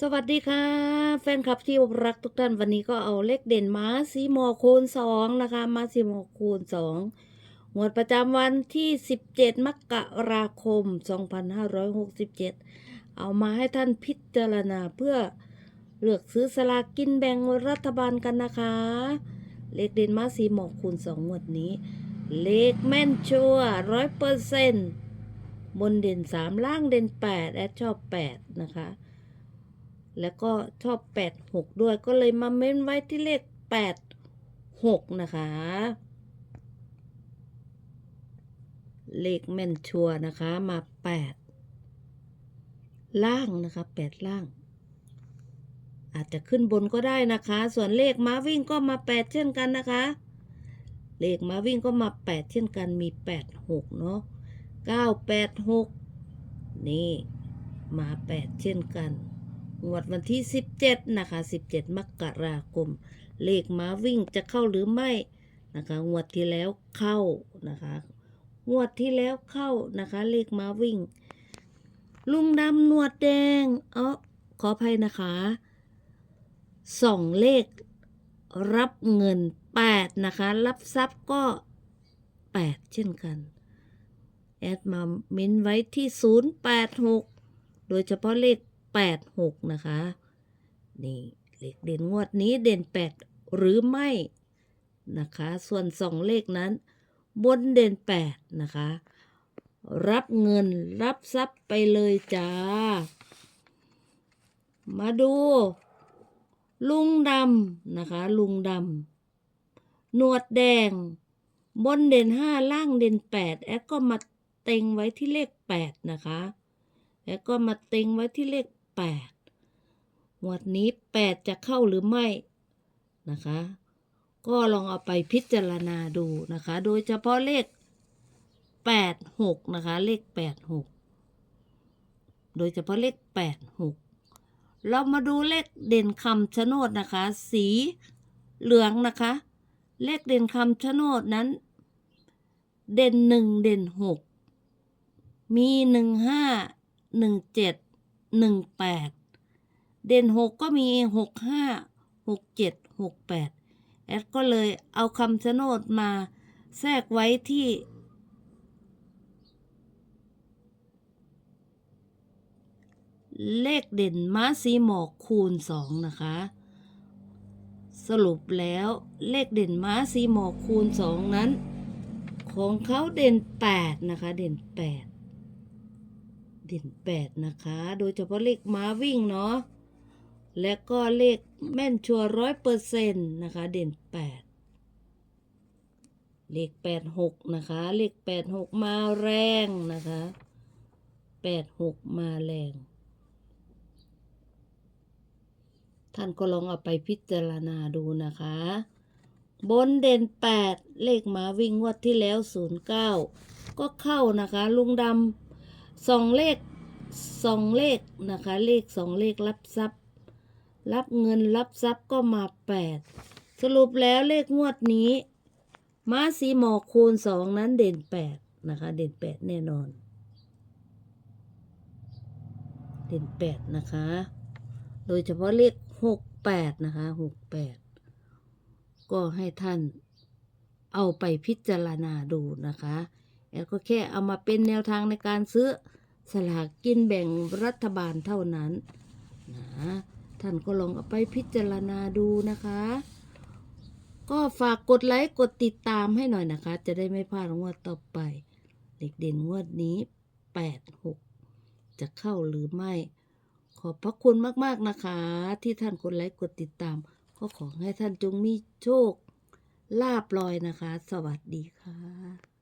สวัสดีค่ะ แฟนคลับที่รักทุกท่านวันนี้ก็เอาเลขเด่นมาสีโมอคูณสองนะคะมาสีโมอคูณสองงวดประจำวันที่ 17 มกราคม 2567 เอามาให้ท่านพิจารณาเพื่อเลือกซื้อสลากกินแบ่งรัฐบาลกันนะคะ เลขเด่นมาสีโมอคูณสองงวดนี้ เลขแม่นชัวร้อยเปอร์เซ็นต์บนเด่นสามล่างเด่นแปดแอดชอบแปดนะคะ แล้วก็ชอบ 86 ด้วยก็เลยมาเม้นไว้ที่เลข 86 นะคะ เลขแม่นชัวนะคะมา 8 ล่างนะคะ 8 ล่าง อาจจะขึ้นบนก็ได้นะคะ ส่วนเลขม้าวิ่งก็มา 8 เช่นกันนะคะ เลขม้าวิ่งก็มา 8 เช่นกันมี 86 เนาะ986 นี่มา 8 เช่นกัน งวดวันที่ 17 นะคะ 17 มกราคม เลขม้าวิ่งจะเข้าหรือไม่นะคะ งวดที่แล้วเข้านะคะ งวดที่แล้วเข้านะคะ เลขม้าวิ่ง ลุงดำหนวดแดง เออขออภัยนะคะสองเลขรับเงิน 8 นะคะ รับทรัพย์ก็ 8 เช่นกัน แอดมาเม้นไว้ที่ 086 โดยเฉพาะเลข 86 นะคะ นี่เลขเด่นงวดนี้เด่น 8 หรือไม่นะคะ ส่วนสองเลขนั้น บนเด่น 8 นะคะ รับเงินรับทรัพย์ไปเลยจ้า มาดู ลุงดำนะคะ ลุงดำหนวดแดง บนเด่น 5 ล่างเด่น 8 แอดก็มาเต็งไว้ที่เลข 8 นะคะ แล้วก็มาเต็งไว้ที่เลข 8งวดนี้ 8 จะเข้าหรือไม่นะคะ ก็ลองเอาไปพิจารณาดูนะคะ โดยเฉพาะเลข 86 นะคะ เลข 86 โดยเฉพาะเลข 86 เรามาดูเลขเด่นคำชะโนดนะคะ สีเหลืองนะคะ เลขเด่นคำชะโนดนั้น เด่นหนึ่งเด่นหกมีหนึ่งห้าหนึ่งเจ็ด หนึ่งแปดเด่นหกก็มีหกห้าหกเจ็ดหกแปดแอดก็เลยเอาคำชะโนดมาแทรกไว้ที่เลขเด่นม้าสีหมอกคูณสองนะคะ สรุปแล้วเลขเด่นม้าสีหมอกคูณสองนั้น ของเขาเด่นแปดนะคะ เด่นแปด เด่นแปดนะคะ โดยเฉพาะเลขม้าวิ่งเนาะ และก็เลขแม่นชัวร้อยเปอร์เซ็นต์นะคะ เด่นแปดเลขแปดหกนะคะ เลขแปดหกมาแรงนะคะแปดหกมาแรง ท่านก็ลองเอาไปพิจารณาดูนะคะ บนเด่น8เลขหมาวิ่งงวดที่แล้ว09ก็เข้านะคะ ลุงดำ สองเลขสองเลขนะคะ เลขสองเลขรับทรัพย์ รับเงินรับทรัพย์ก็มา8สรุปแล้วเลขงวดนี้ม้าสีหมอกคูณสองนั้นเด่น8นะคะ เด่น8แน่นอน เด่น8นะคะ โดยเฉพาะเลข68นะคะ68ก็ให้ท่านเอาไปพิจารณาดูนะคะ แอดก็แค่เอามาเป็นแนวทางในการซื้อสลากกินแบ่งรัฐบาลเท่านั้นนะท่านก็ลองเอาไปพิจารณาดูนะคะ ก็ฝากกดไลค์กดติดตามให้หน่อยนะคะ จะได้ไม่พลาดงวดต่อไป เด็กเด่นงวดนี้ 86 จะเข้าหรือไม่ ขอบพระคุณมากๆนะคะ ที่ท่านกดไลค์กดติดตาม ก็ขอให้ท่านจงมีโชคลาบลอยนะคะ สวัสดีค่ะ